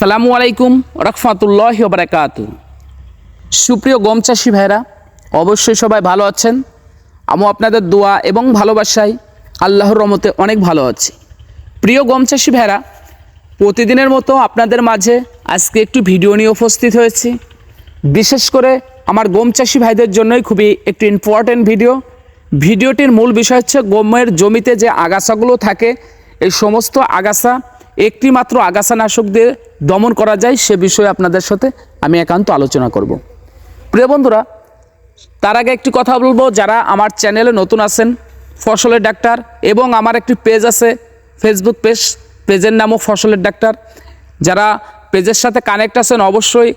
সালামু আলাইকুম রহমাতুল্লাহ বারাকাত। সুপ্রিয় গম চাষি ভাইরা, অবশ্যই সবাই ভালো আছেন। আমি আপনাদের দোয়া এবং ভালোবাসায় আল্লাহর রহমতে অনেক ভালো আছি। প্রিয় গম চাষি ভাইরা, প্রতিদিনের মতো আপনাদের মাঝে আজকে একটু ভিডিও নিয়ে উপস্থিত হয়েছি। বিশেষ করে আমার গম চাষি ভাইদের জন্যই খুবই একটু ইম্পর্ট্যান্ট ভিডিও ভিডিওটির মূল বিষয় হচ্ছে গমের জমিতে যে আগাছাগুলো থাকে, এই সমস্ত আগাছা একটি মাত্র আগাছা নাশক দিয়ে দমন করা যায় সে বিষয়ে আপনাদের সাথে আমি একান্ত আলোচনা করব। প্রিয় বন্ধুরা, তার আগে একটি কথা বলব, যারা আমার চ্যানেলে নতুন আছেন, ফসলের ডাক্তার এবং আমার একটি পেজ আছে ফেসবুক পেজ, পেজের নামও ফসলের ডাক্তার। যারা পেজের সাথে কানেক্ট আছেন, অবশ্যই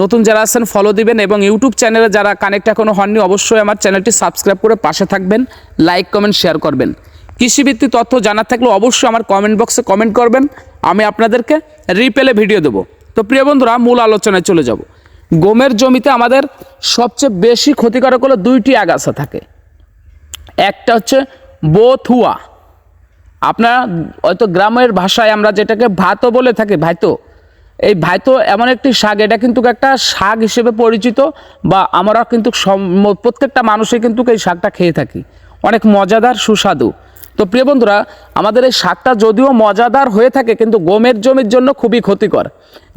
নতুন যারা আছেন ফলো দিবেন এবং ইউটিউব চ্যানেলে যারা কানেক্ট এখনও হননি, অবশ্যই আমার চ্যানেলটি সাবস্ক্রাইব করে পাশে থাকবেন লাইক কমেন্ট শেয়ার করবেন। কৃষিভিত্তিক তথ্য জানার থাকলে অবশ্যই আমার কমেন্ট বক্সে কমেন্ট করবেন। আমি আপনাদেরকে রিপেলে ভিডিও দেবো। তো প্রিয় বন্ধুরা, মূল আলোচনায় চলে যাব। গমের জমিতে আমাদের সবচেয়ে বেশি ক্ষতিকারক হলো দুইটি আগাছা থাকে। একটা হচ্ছে বোথুয়া। আপনারা হয়তো গ্রামের ভাষায় আমরা যেটাকে ভাতো বলে থাকি, ভাইতো। এই ভাইতো এমন একটি শাক, এটা কিন্তু একটা শাক হিসেবে পরিচিত বা আমরা কিন্তু প্রত্যেকটা মানুষই কিন্তু এই শাকটা খেয়ে থাকি। অনেক মজাদার, সুস্বাদু। তো প্রিয় বন্ধুরা, আমাদের এই শাকটা যদিও মজাদার হয়ে থাকে, কিন্তু গমের জমির জন্য খুবই ক্ষতিকর।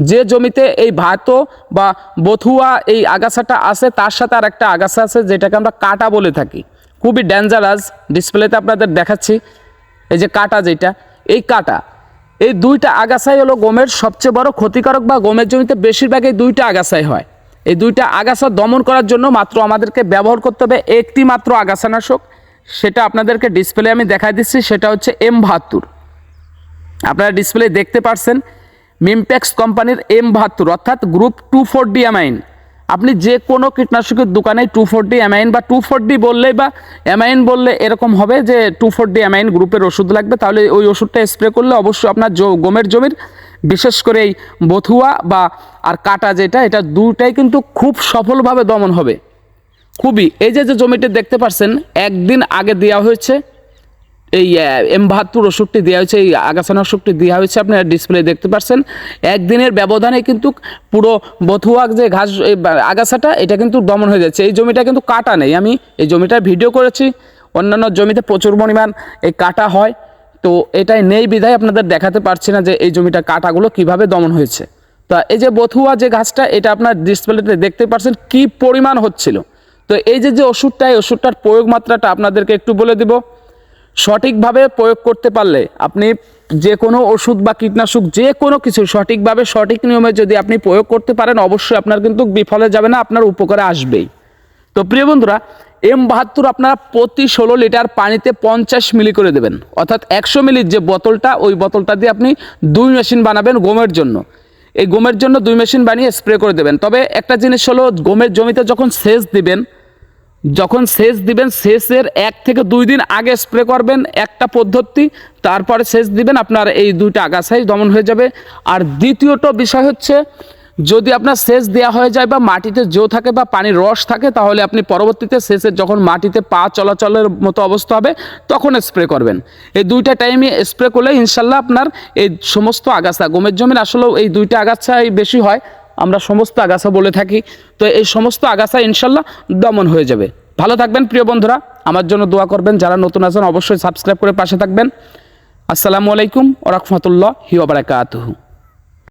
যে জমিতে এই ভাতো বা বথুয়া, এই আগাছাটা আছে, তার সাথে আর একটা আগাছা আছে, যেটাকে আমরা কাটা বলে থাকি। খুবই ডেঞ্জারাস ডিসপ্লেতে আপনাদের দেখাচ্ছি। এই যে কাটা যেটা, এই কাটা, এই দুইটা আগাছাই হলো গমের সবচেয়ে বড় ক্ষতিকারক বা গমের জমিতে বেশিরভাগ এই দুইটা আগাছাই হয়। এই দুইটা আগাছা দমন করার জন্য মাত্র আমাদেরকে ব্যবহার করতে হবে একটি মাত্র আগাছানাশক। সেটা আপনাদেরকে ডিসপ্লে আমি দেখাই দিচ্ছি, সেটা হচ্ছে এম বাহাত্তর। আপনারা ডিসপ্লে দেখতে পারছেন মিমপ্যাক্স কোম্পানির এম বাহাত্তর, অর্থাৎ group two four D amine আপনি যে কোনো কীটনাশকের দোকানে টু ফোর ডি অ্যামাইন বা টু ফোর ডি বললেই বা অ্যামাইন বললে এরকম হবে যে টু ফোর ডি অ্যামাইন গ্রুপের ওষুধ লাগবে, তাহলে ওই ওষুধটা স্প্রে করলে অবশ্যই আপনার গমের জমির, বিশেষ করে এই বথুয়া বা আর কাটা যেটা, এটা দুটাই কিন্তু খুব সফলভাবে দমন হবে। খুবই, এই যে যে জমিটি দেখতে পাচ্ছেন একদিন আগে দেওয়া হয়েছে, এই এম বাহাত্তর ওষুধটি দেওয়া হয়েছে, এই আগাছানা ওষুধটি দেওয়া হয়েছে আপনারা ডিসপ্লে দেখতে পাচ্ছেন একদিনের ব্যবধানে কিন্তু পুরো বথুয়া যে ঘাস আগাছাটা, এটা কিন্তু দমন হয়ে যাচ্ছে। এই জমিটা কিন্তু কাটা নেই। আমি এই জমিটার ভিডিও করেছি। অন্যান্য জমিতে প্রচুর পরিমাণ এই কাটা হয়। তো এটাই নেই বিধায় আপনাদের দেখাতে পারছি না যে এই জমিটা কাটাগুলো কীভাবে দমন হয়েছে। তা এই যে বথুয়া যে ঘাসটা, এটা আপনার ডিসপ্লেতে দেখতে পাচ্ছেন কি পরিমাণ হচ্ছিল। তো এই যে যে ওষুধটা এই ওষুধটার প্রয়োগ মাত্রাটা আপনাদেরকে একটু বলে দিব। সঠিকভাবে প্রয়োগ করতে পারলে আপনি যে কোনো ওষুধ বা কীটনাশক যে কোনো কিছু সঠিকভাবে, সঠিক নিয়মে যদি আপনি প্রয়োগ করতে পারেন, অবশ্যই আপনার কিন্তু বিফলে যাবে না, আপনার উপকারে আসবেই। তো প্রিয় বন্ধুরা, এম বাহাত্তর আপনারা প্রতি ষোলো লিটার পানিতে পঞ্চাশ মিলি করে দেবেন। অর্থাৎ একশো মিলির যে বোতলটা, ওই বোতলটা দিয়ে আপনি দুই মেশিন বানাবেন গমের জন্য। এই গমের জন্য দুই মেশিন বানিয়ে স্প্রে করে দেবেন। তবে একটা জিনিস হলো, গমের জমিতে যখন সেচ দিবেন যখন সেচ দিবেন, সেচের এক থেকে দুই দিন আগে স্প্রে করবেন একটা পদ্ধতি, তারপরে সেচ দিবেন, আপনার এই দুইটা আগাছাই দমন হয়ে যাবে। আর দ্বিতীয়ত বিষয় হচ্ছে, যদি আপনার সেচ দেওয়া হয়ে যায় বা মাটিতে জো থাকে বা পানির রস থাকে, তাহলে আপনি পরবর্তীতে সেচের যখন মাটিতে পা চলাচলের মতো অবস্থা হবে, তখন স্প্রে করবেন। এই দুইটা টাইমে স্প্রে করলে ইনশাল্লাহ আপনার এই সমস্ত আগাছা, গমের জমির আসলেও এই দুইটা আগাছাই বেশি হয়। আমরা সমস্ত আগাছা বলে থাকি। তো এই সমস্ত আগাছা ইনশাল্লাহ দমন হয়ে যাবে। ভালো থাকবেন প্রিয় বন্ধুরা। আমার জন্য দোয়া করবেন। যারা নতুন আছেন, অবশ্যই সাবস্ক্রাইব করে পাশে থাকবেন। আসসালামু আলাইকুম ওরকমতুল্লাহ হিওবারাকাতহু